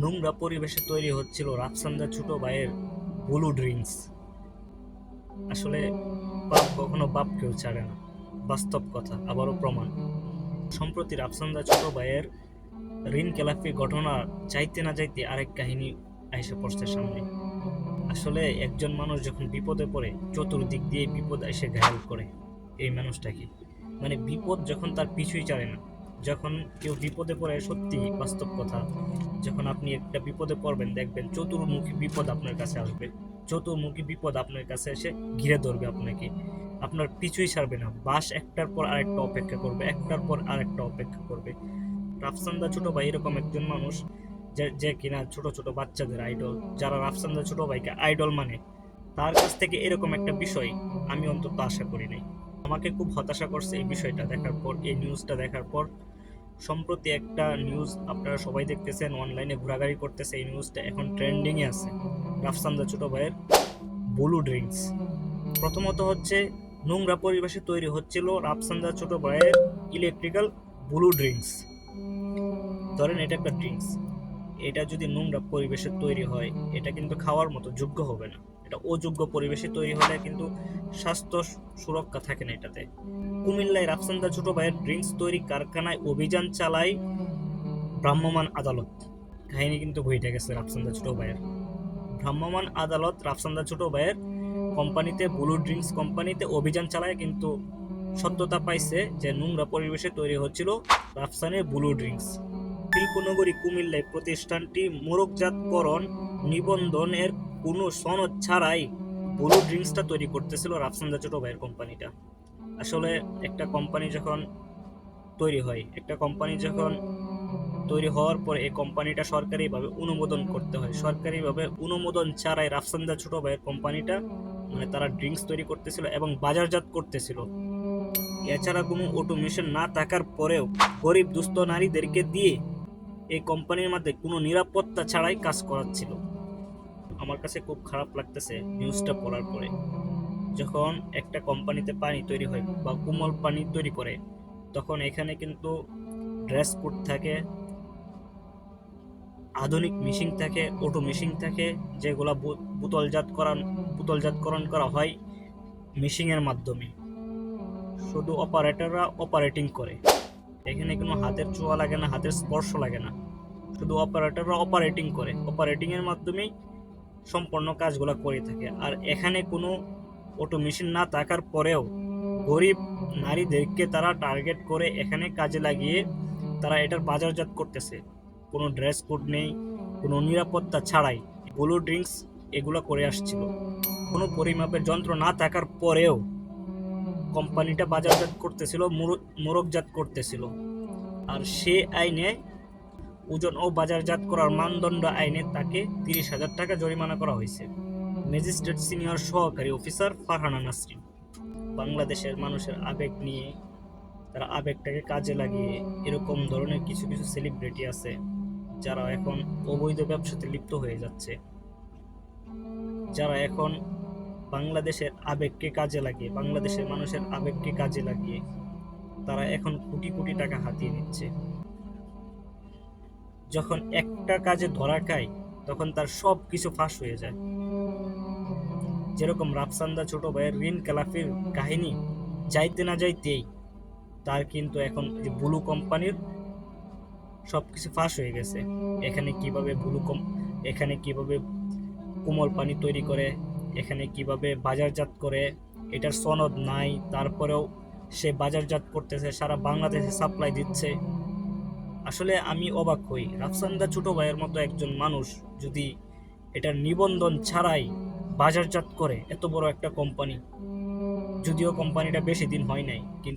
নোংরা পরিবেশে তৈরি হচ্ছিল রাফসান্দা ছোট ভাইয়ের ব্লু ড্রিঙ্কস। আসলে বাপ কখনো বাপকেও ছাড়ে না, বাস্তব কথা, আবারও প্রমাণ। সম্প্রতি রাফসান্দা ছোট ভাইয়ের ঋণ খেলাপি ঘটনা চাইতে না চাইতে আরেক কাহিনী এসে পড়ছে সামনে। আসলে একজন মানুষ যখন বিপদে পড়ে, চতুর্দিক দিয়ে বিপদ এসে ঘায়াল করে। এই মানুষটাকে মানে বিপদ যখন তার পিছুই ছাড়ে না। যখন কেউ বিপদে পড়ে, সত্যি বাস্তব কথা, যখন আপনি একটা বিপদে পড়বেন, দেখবেন চতুর্মুখী বিপদ আপনার কাছে আসবে। চতুর্মুখী বিপদ আপনার কাছে এসে ঘিরে ধরবে আপনাকে। আপনার পিছুই ছাড়বে না। বাস একটার পর আরেকটা অপেক্ষা করবে, একটার পর আরেকটা অপেক্ষা করবে। রাফসান্দা ছোট ভাই এরকম একজন মানুষ, যে যে কিনা ছোট ছোট বাচ্চাদের আইডল যারা রাফসান্দা ছোট ভাইকে আইডল মানে। তার কাছ থেকে এরকম একটা বিষয় আমি অন্তত আশা করি নাই। আমাকে খুব হতাশা করছে এই বিষয়টা দেখার পর, এই নিউজটা দেখার পর। সম্প্রতি একটা নিউজ আপনারা সবাই দেখতেছেন অনলাইনে ঘোরাঘুরি করতেছে, এই নিউজটা এখন ট্রেন্ডিংয়ে আছে। রাফসান্দা ছোট ভাইয়ের ব্লু ড্রিঙ্কস প্রথমত হচ্ছে, নোংরা পরিবেশে তৈরি হচ্ছিল রাফসান্দা ছোট ভাইয়ের ইলেকট্রিক্যাল ব্লু ড্রিঙ্কস ধরেন এটা একটা ড্রিঙ্কস এটা যদি নোংরা পরিবেশে তৈরি হয়, এটা কিন্তু খাওয়ার মতো, যোগ্য হবে না। এটা অযোগ্য পরিবেশে তৈরি হলে কিন্তু স্বাস্থ্য সুরক্ষা থাকে না এটাতে। কুমিল্লায় রাফসান্দা ছোট ভাইয়ের ড্রিঙ্কস তৈরি কারখানায় অভিযান চালায় ভ্রাম্যমাণ আদালত। কাহিনী কিন্তু ঘটে গেছে রাফসান্দা ছোট ভাইয়ের। ভ্রাম্যমাণ আদালত রাফসান্দা ছোট ভাইয়ের কোম্পানিতে, ব্লু ড্রিঙ্কস কোম্পানিতে অভিযান চালায় কিন্তু সত্যতা পাইছে যে নোংরা পরিবেশে তৈরি হচ্ছিল রাফসানের ব্লু ড্রিঙ্কস। শিল্পনগরী কুমিল্লায় প্রতিষ্ঠানটি মোরকজাতকরণ নিবন্ধনের কোনো সনদ ছাড়াই ব্লু ড্রিঙ্কসটা তৈরি করতেছিল রাফসান্দা ছোট ভাইয়ের কোম্পানিটা আসলে একটা কোম্পানি যখন তৈরি হয়, একটা কোম্পানি যখন তৈরি হওয়ার পর এই কোম্পানিটা সরকারিভাবে অনুমোদন করতে হয়। সরকারিভাবে অনুমোদন ছাড়াই রাফসান্দা ছোট ভাইয়ের কোম্পানিটা মানে তারা ড্রিঙ্কস তৈরি করতেছিল এবং বাজারজাত করতেছিল। এছাড়া কোনো অটোমেশন না থাকার পরেও গরিব দুস্থ নারীদেরকে দিয়ে এই কোম্পানির মধ্যে কোনো নিরাপত্তা ছাড়াই কাজ করাচ্ছিল। আমার কাছে খুব খারাপ লাগতেছে নিউজটা পড়ার পরে। যখন একটা কোম্পানিতে পানি তৈরি হয় বা কোমল পানি তৈরি করে, তখন এখানে কিন্তু ড্রেস কোড থাকে, আধুনিক মেশিন থাকে অটো মেশিন থাকে, যেগুলো বু- বোতলজাত করান, বোতলজাতকরণ করা হয় মেশিনের মাধ্যমে। শুধু অপারেটররা অপারেটিং করে। এখানে কোনো হাতের ছোঁয়া লাগে না, হাতের স্পর্শ লাগে না। শুধু অপারেটররা অপারেটিং করে। অপারেটিংয়ের মাধ্যমেই সম্পূর্ণ কাজগুলো করে থাকে। আর এখানে কোনো অটো মেশিন না থাকার পরেও গরিব নারীদেরকে তারা টার্গেট করে এখানে কাজে লাগিয়ে তারা এটার বাজারজাত করতেছে। কোনো ড্রেস কোড নেই, কোনো নিরাপত্তা ছাড়াই। ব্লু ড্রিঙ্কস এগুলো করে আসছিল। কোনো পরিমাপের যন্ত্র না থাকার পরেও কোম্পানিটা বাজারজাত করতেছিল মোর- মোরকজাত করতেছিল। আর সে আইনে ওজন ও বাজারজাত করার মানদণ্ড আইনে তাকে তিরিশ হাজার টাকা জরিমানা করা হয়েছে। ম্যাজিস্ট্রেট সিনিয়র সহকারী অফিসার ফারহানা নাসরিন। বাংলাদেশের মানুষের আবেগ নিয়ে তারা আবেগটাকে কাজে লাগিয়ে এরকম ধরনের কিছু কিছু সেলিব্রিটি আছে, যারা এখন অবৈধ ব্যবসাতে লিপ্ত হয়ে যাচ্ছে। যারা এখন বাংলাদেশের আবেগকে কাজে লাগিয়ে, বাংলাদেশের মানুষের আবেগকে কাজে লাগিয়ে তারা এখন কোটি কোটি টাকা হাতিয়ে নিচ্ছে। যখন একটা কাজে ধরা খায়, তখন তার সব কিছু ফাঁস হয়ে যায়। যেরকম রাফসান্দা ছোট ভাইয়ের ঋণ খেলাফির কাহিনী, যাইতে না যাইতেই তার কিন্তু এখন যে ব্লু কোম্পানির সব কিছু ফাঁস হয়ে গেছে। এখানে কীভাবে ব্লু কম, এখানে কীভাবে কোমল পানি তৈরি করে, এখানে কীভাবে বাজারজাত করে, এটার সনদ নাই, তারপরেও সে বাজারজাত করতেছে, সারা বাংলাদেশে সাপ্লাই দিচ্ছে। আসলে আমি অবাক হই। রাফসান্দা ছোট ভাইয়ের মতো একজন মানুষ যদি এটার নিবন্ধন ছাড়াই বাজারজাত করে, এত বড় একটা কোম্পানি যদিও কোম্পানিটা বেশি দিন হয় নাই, কিন্তু